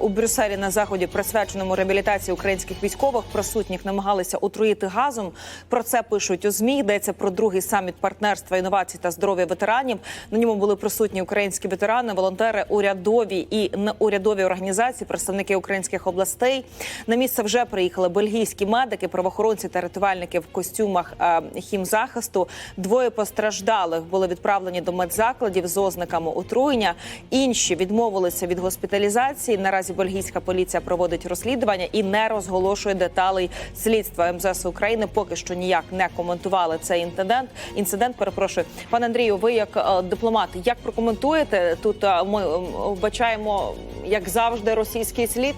У Брюсселі на заході, присвяченому реабілітації українських військових, присутніх намагалися отруїти газом. Про це пишуть у змі. Йдеться про другий саміт партнерства, інновацій та здоров'я ветеранів. На ньому були присутні українські ветерани, волонтери, урядові і неурядові організації, представники українських областей. На місце вже приїхали бельгійські медики, правоохоронці та рятувальники в костюмах е, хімзахисту. Двоє постраждалих були відправлені до медзакладів з ознаками отруєння. Інші відмовилися від госпіталізації. Наразі бельгійська поліція проводить розслідування і не розголошує деталей слідства. МЗС України поки що ніяк не коментували цей інцидент. Інцидент перепрошую, пане Андрію. Ви як е, дипломат, як прокоментуєте тут? е, Ми вбачаємо, як завжди, російський слід.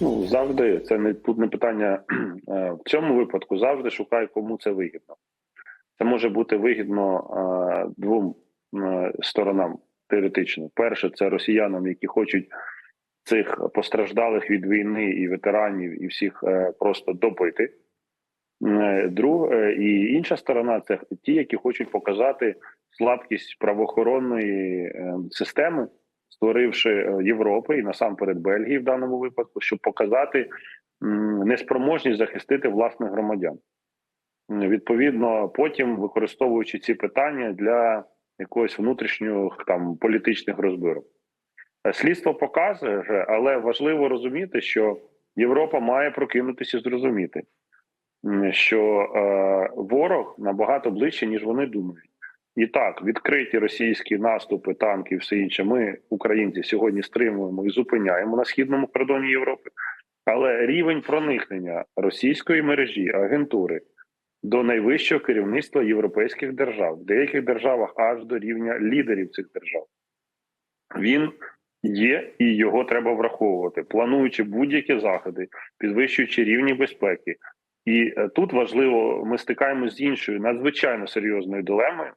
Ну завжди це не тут не питання е, в цьому випадку. Завжди шукай, кому це вигідно. Це може бути вигідно двом сторонам теоретично. Перше, це росіянам, які хочуть цих постраждалих від війни і ветеранів, і всіх е, просто добити. Е, Друге, і інша сторона це ті, які хочуть показати слабкість правоохоронної е, системи, створивши Європи і насамперед Бельгії в даному випадку, щоб показати неспроможність захистити власних громадян. Відповідно, потім використовуючи ці питання для якогось внутрішнього там політичних розбирок. Е, Слідство показує, вже, але важливо розуміти, що Європа має прокинутися і зрозуміти, що е, ворог набагато ближче, ніж вони думають. І так, відкриті російські наступи, танки, і все інше. Ми, українці, сьогодні стримуємо і зупиняємо на східному кордоні Європи. Але рівень проникнення російської мережі агентури до найвищого керівництва європейських держав, в деяких державах аж до рівня лідерів цих держав, він є і його треба враховувати, плануючи будь-які заходи, підвищуючи рівні безпеки. І е, тут важливо, ми стикаємося з іншою надзвичайно серйозною дилемою.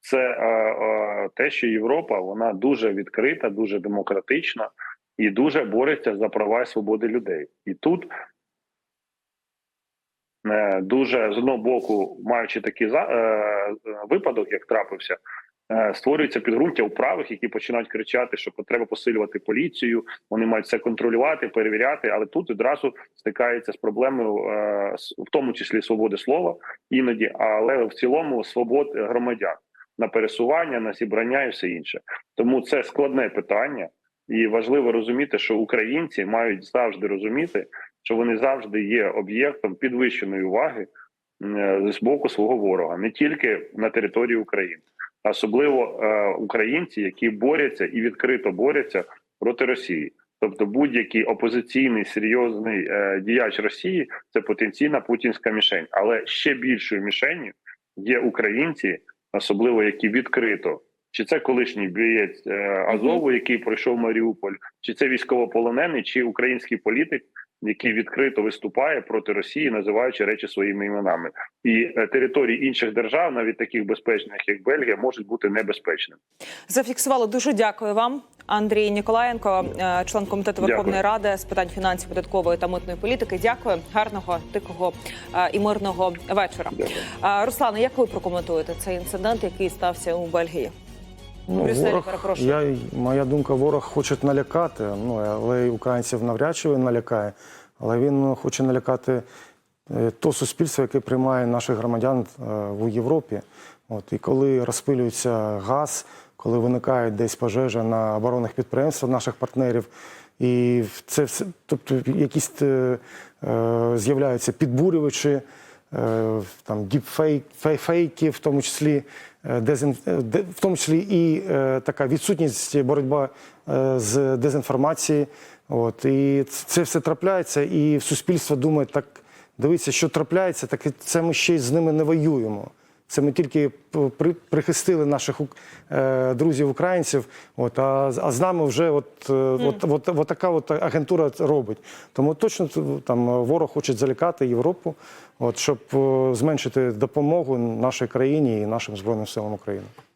Це е, е, те, що Європа вона дуже відкрита, дуже демократична і дуже бореться за права і свободи людей. І тут дуже з одного боку, маючи такий за, е, випадок, як трапився, е, створюється підґрунтя у правих, які починають кричати, що треба посилювати поліцію, вони мають все контролювати, перевіряти. Але тут відразу стикається з проблемою, е, в тому числі свободи слова, іноді, але в цілому свобод громадян на пересування, на зібрання і все інше. Тому це складне питання, і важливо розуміти, що українці мають завжди розуміти, що вони завжди є об'єктом підвищеної уваги е, з боку свого ворога, не тільки на території України, особливо е, українці, які борються і відкрито борються проти Росії. Тобто, будь-який опозиційний серйозний е, діяч Росії це потенційна путінська мішень, але ще більшою мішенью є українці, особливо які відкрито. Чи це колишній бієць е, Азову, який пройшов Маріуполь, чи це військовополонений, чи український політик, який відкрито виступає проти Росії, називаючи речі своїми іменами, і е, території інших держав, навіть таких безпечних, як Бельгія, можуть бути небезпечними. Зафіксували дуже дякую вам, Андрій Ніколаєнко, е, член комітету Дякую. Верховної Ради з питань фінансів, податкової та митної політики. Дякую, гарного, тихого е, і мирного вечора. Дякую. Руслане, як ви прокоментуєте цей інцидент, який стався у Бельгії? Ну, Брюсселі, ворог, перепрошую. я, моя думка, ворог хоче налякати, ну, але й українців навряд чи він налякає. Але він хоче налякати е, то суспільство, яке приймає наших громадян е, в Європі. От, і коли розпилюється газ, коли виникає десь пожежа на оборонних підприємствах наших партнерів, і це все, тобто якісь е, е, з'являються підбурювачі, там діпфейки, фейки, в тому числі е, дезін, е, в тому числі і е, така відсутність боротьба е, з дезінформації. От і це все трапляється, і суспільство думає, так дивіться, що трапляється, так це ми ще й з ними не воюємо. Це ми тільки при, прихистили наших е, друзів українців. От а, з- а з нами вже от, mm. от, от, от така от агентура робить. Тому точно там е, ворог хоче залякати Європу, от щоб е, зменшити допомогу нашій країні і нашим збройним силам України.